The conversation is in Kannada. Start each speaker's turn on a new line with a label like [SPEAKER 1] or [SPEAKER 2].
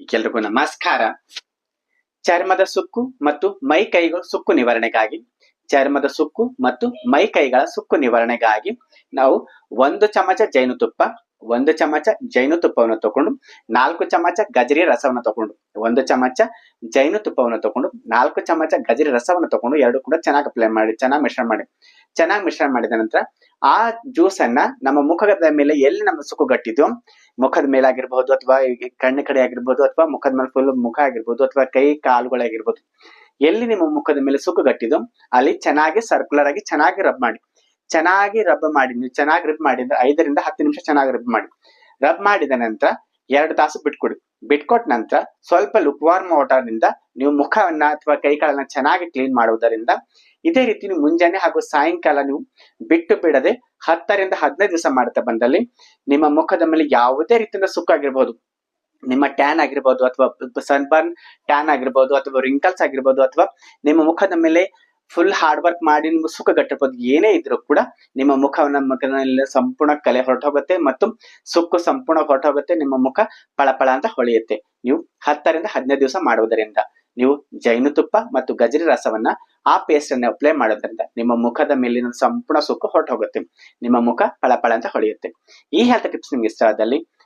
[SPEAKER 1] ಎಲ್ರಿಗೂ ನಮಸ್ಕಾರ. ಚರ್ಮದ ಸುಕ್ಕು ಮತ್ತು ಮೈ ಕೈಗೂ ಸುಕ್ಕು ನಿವಾರಣೆಗಾಗಿ ಚರ್ಮದ ಸುಕ್ಕು ಮತ್ತು ಮೈ ಕೈಗಳ ಸುಕ್ಕು ನಿವಾರಣೆಗಾಗಿ ನಾವು ಒಂದು ಚಮಚ ಜೇನುತುಪ್ಪ ಒಂದು ಚಮಚ ಜೇನುತುಪ್ಪವನ್ನು ತಗೊಂಡು, ನಾಲ್ಕು ಚಮಚ ಗಜರಿ ರಸವನ್ನು ತಗೊಂಡು, ಒಂದು ಚಮಚ ಜೇನುತುಪ್ಪವನ್ನು ತಗೊಂಡು, ನಾಲ್ಕು ಚಮಚ ಗಜರಿ ರಸವನ್ನು ತಗೊಂಡು ಎರಡು ಕೂಡ ಚೆನ್ನಾಗಿ ಅಪ್ಲೈ ಮಾಡಿ, ಚೆನ್ನಾಗಿ ಮಿಶ್ರಣ ಮಾಡಿ. ಚೆನ್ನಾಗಿ ಮಿಶ್ರಣ ಮಾಡಿದ ನಂತರ ಆ ಜ್ಯೂಸ್ ಅನ್ನ ನಮ್ಮ ಮುಖದ ಮೇಲೆ ಎಲ್ಲಿ ನಮ್ಮ ಸುಕ್ಕು ಗಟ್ಟಿದ್ಯೋ, ಮುಖದ ಮೇಲೆ ಆಗಿರ್ಬಹುದು ಅಥವಾ ಕಣ್ಣು ಕಡೆ ಆಗಿರ್ಬೋದು ಅಥವಾ ಮುಖದ ಮೇಲೆ ಫುಲ್ ಮುಖ ಆಗಿರ್ಬೋದು ಅಥವಾ ಕೈ ಕಾಲುಗಳಾಗಿರ್ಬೋದು ಎಲ್ಲಿ ನಿಮ್ಮ ಮುಖದ ಮೇಲೆ ಸುಕ್ಕು ಗಟ್ಟಿದೋ ಅಲ್ಲಿ ಚೆನ್ನಾಗಿ ಸರ್ಕ್ಯುಲರ್ ಆಗಿ ಚೆನ್ನಾಗಿ ರಬ್ ಮಾಡಿ. ಚೆನ್ನಾಗಿ ರಬ್ ಮಾಡಿ, ನೀವು ಚೆನ್ನಾಗಿ ರಬ್ ಮಾಡಿ ಅಂದ್ರೆ ಐದರಿಂದ ಹತ್ತು ನಿಮಿಷ ಚೆನ್ನಾಗಿ ರಬ್ ಮಾಡಿ. ರಬ್ ಮಾಡಿದ ನಂತರ ಎರಡು ತಾಸು ಬಿಟ್ಕೊಡಿ. ಬಿಟ್ಕೊಟ್ಟ ನಂತರ ಸ್ವಲ್ಪ ಲುಕ್ವಾರ್ಮ್ ವಾಟರ್ನಿಂದ ನೀವು ಮುಖವನ್ನ ಅಥವಾ ಕೈಗಳನ್ನ ಚೆನ್ನಾಗಿ ಕ್ಲೀನ್ ಮಾಡುವುದರಿಂದ ಇದೇ ರೀತಿ ನೀವು ಮುಂಜಾನೆ ಹಾಗೂ ಸಾಯಂಕಾಲ ನೀವು ಬಿಟ್ಟು ಬಿಡದೆ ಹತ್ತರಿಂದ ಹದಿನೈದು ದಿವಸ ಮಾಡ್ತಾ ಬಂದಲ್ಲಿ ನಿಮ್ಮ ಮುಖದ ಮೇಲೆ ಯಾವುದೇ ರೀತಿಯಿಂದ ಸುಕ್ಕಾಗಿರ್ಬೋದು ನಿಮ್ಮ ಟ್ಯಾನ್ ಆಗಿರ್ಬೋದು ಅಥವಾ ಸನ್ಬರ್ನ್ ಟ್ಯಾನ್ ಆಗಿರ್ಬೋದು ಅಥವಾ ರಿಂಕಲ್ಸ್ ಆಗಿರ್ಬೋದು ಅಥವಾ ನಿಮ್ಮ ಮುಖದ ಮೇಲೆ ಫುಲ್ ಹಾರ್ಡ್ ವರ್ಕ್ ಮಾಡಿ ನಿಮ್ಮ ಸುಖ ಗಟ್ಟಿರ್ಬೋದು ಏನೇ ಇದ್ರೂ ಕೂಡ ನಿಮ್ಮ ಮುಖವನ್ನ ಮುಖದಲ್ಲಿ ಸಂಪೂರ್ಣ ಕಲೆ ಹೊರಟೋಗುತ್ತೆ ಮತ್ತು ಸುಕ್ಕು ಸಂಪೂರ್ಣ ಹೊರಟೋಗುತ್ತೆ, ನಿಮ್ಮ ಮುಖ ಪಳಪಳ ಅಂತ ಹೊಳೆಯುತ್ತೆ. ನೀವು ಹತ್ತರಿಂದ ಹದಿನೈದು ದಿವಸ ಮಾಡುವುದರಿಂದ, ನೀವು ಜೈನುತುಪ್ಪ ಮತ್ತು ಗಜರಿ ರಸವನ್ನ ಆ ಪೇಸ್ಟ್ ಅನ್ನು ಅಪ್ಲೈ ಮಾಡೋದ್ರಿಂದ ನಿಮ್ಮ ಮುಖದ ಮೇಲಿನ ಸಂಪೂರ್ಣ ಸುಕ್ಕು ಹೊರಟೋಗುತ್ತೆ, ನಿಮ್ಮ ಮುಖ ಪಳಪಳ ಅಂತ ಹೊಳೆಯುತ್ತೆ. ಈ ಹೆಲ್ತ್ ಟಿಪ್ಸ್ ನಿಮ್ಗೆ ಇಷ್ಟ ಆದಲ್ಲಿ